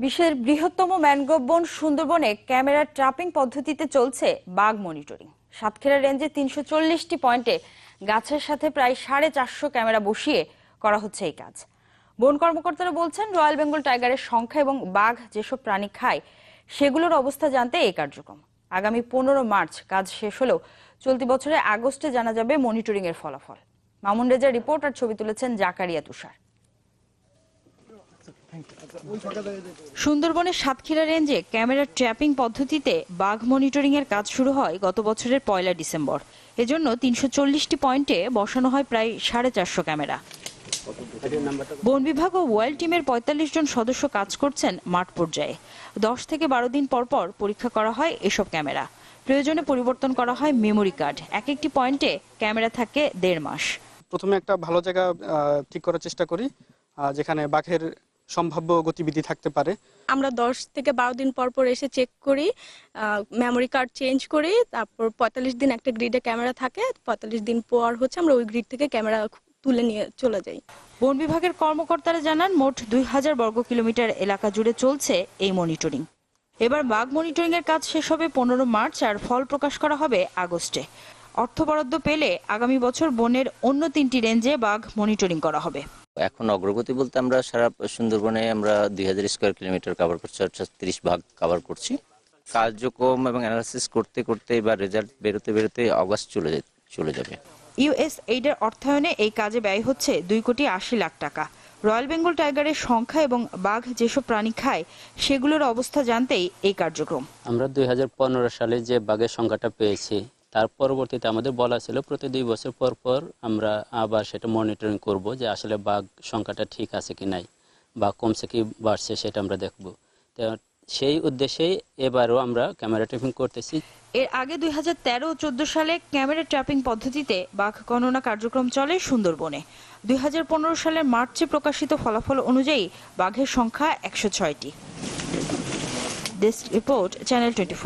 বিশ্বের বৃহত্তম ম্যানগ্রোভ বন সুন্দরবনে ক্যামেরা ট্রাপিং পদ্ধতিতে চলছে বাঘ মনিটরিং। সাতক্ষীরা রেঞ্জে তিনশো চল্লিশটি পয়েন্টে গাছের সাথে প্রায় সাড়ে চারশো ক্যামেরা বসিয়ে করা হচ্ছে এই কাজ। বন কর্মকর্তারা বলছেন, রয়্যাল বেঙ্গল টাইগারের সংখ্যা এবং বাঘ যেসব প্রাণী খায়, সেগুলোর অবস্থা জানতে এই কার্যক্রম। আগামী পনেরো মার্চ কাজ শেষ হলেও চলতি বছরে আগস্টে জানা যাবে মনিটরিং এর ফলাফল। মামুন রেজার রিপোর্ট আর ছবি তুলেছেন জাকারিয়া তুষার। সুন্দরবনের সাতক্ষীরা রেঞ্জে ক্যামেরা ট্র্যাপিং পদ্ধতিতে বাঘ মনিটরিং এর কাজ শুরু হয় গত বছরের পয়লা ডিসেম্বর। এজন্য তিনশো চল্লিশটি পয়েন্টে বসানো হয় প্রায় সাড়ে চারশো ক্যামেরা। বন বিভাগ ও ওয়াইল্ড টিমের পঁয়তাল্লিশ জন সদস্য কাজ করছেন মাঠ পর্যায়ে। দশ থেকে বারো দিন পর পর পরীক্ষা করা হয় এসব ক্যামেরা। প্রয়োজনে পরিবর্তন করা হয় মেমোরি কার্ড। এক একটি পয়েন্টে ক্যামেরা থাকে দেড় মাস। প্রথমে একটা ভালো জায়গা ঠিক করার চেষ্টা করি যেখানে বাঘের সম্ভাব্য গতিবিধি থাকতে পারে। আমরা দশ থেকে বারো দিন পর পর এসে চেক করি মেমোরি কার্ড চেঞ্জ করি তারপর পঁয়তাল্লিশ দিন একটা গ্রিডে ক্যামেরা থাকে পঁয়তাল্লিশ দিন পর হচ্ছে আমরা ওই গ্রিড থেকে ক্যামেরা তুলে নিয়ে চলে যাই। বন বিভাগের কর্মকর্তারা জানান মোট দুই হাজার বর্গ কিলোমিটার এলাকা জুড়ে চলছে এই মনিটরিং এবার বাঘ মনিটরিং এর কাজ শেষ হবে পনেরো মার্চ আর ফল প্রকাশ করা হবে আগস্টে। অর্থ বরাদ্দ পেলে আগামী বছর বনের অন্য তিনটি রেঞ্জে বাঘ মনিটরিং করা হবে। এখন অগ্রগতি বলতে আমরা সারা সুন্দরবনে আমরা দুই হাজার স্কোয়ার কিলোমিটার কভার করছি অর্থাৎ তিরিশ ভাগ কভার করছি। কার্যক্রম এবং অ্যানালাইসিস করতে করতে বা রেজাল্ট বেরোতে বেরোতে অগস্ট চলে চলে যাবে। ইউএস এইডের অর্থায়নে এই কাজে ব্যয় হচ্ছে দুই কোটি আশি লাখ টাকা। রয়্যাল বেঙ্গল টাইগারের সংখ্যা এবং বাঘ যেসব প্রাণী খায় সেগুলোর অবস্থা জানতেই এই কার্যক্রম। আমরা দুই হাজার পনেরো সালে যে বাঘের সংখ্যাটা পেয়েছি তার পরবর্তীতে আমাদের বলা ছিল প্রতি দুই বছর পর পর আমরা আবার সেটা মনিটরিং করব যে আসলে বাঘ সংখ্যাটা ঠিক আছে কি নাই বা কমছে কি বাড়ছে সেটা আমরা দেখব। তো সেই উদ্দেশ্যেই এবারও আমরা ক্যামেরা ট্রিপিং করতেছি। এর আগে দুই হাজার তেরো চোদ্দ সালে ক্যামেরা ট্র্যাপিং পদ্ধতিতে বাঘ গণনা কার্যক্রম চলে সুন্দরবনে। দুই হাজার পনেরো সালের মার্চে প্রকাশিত ফলাফল অনুযায়ী বাঘের সংখ্যা একশো ছয়টি। Report channel twenty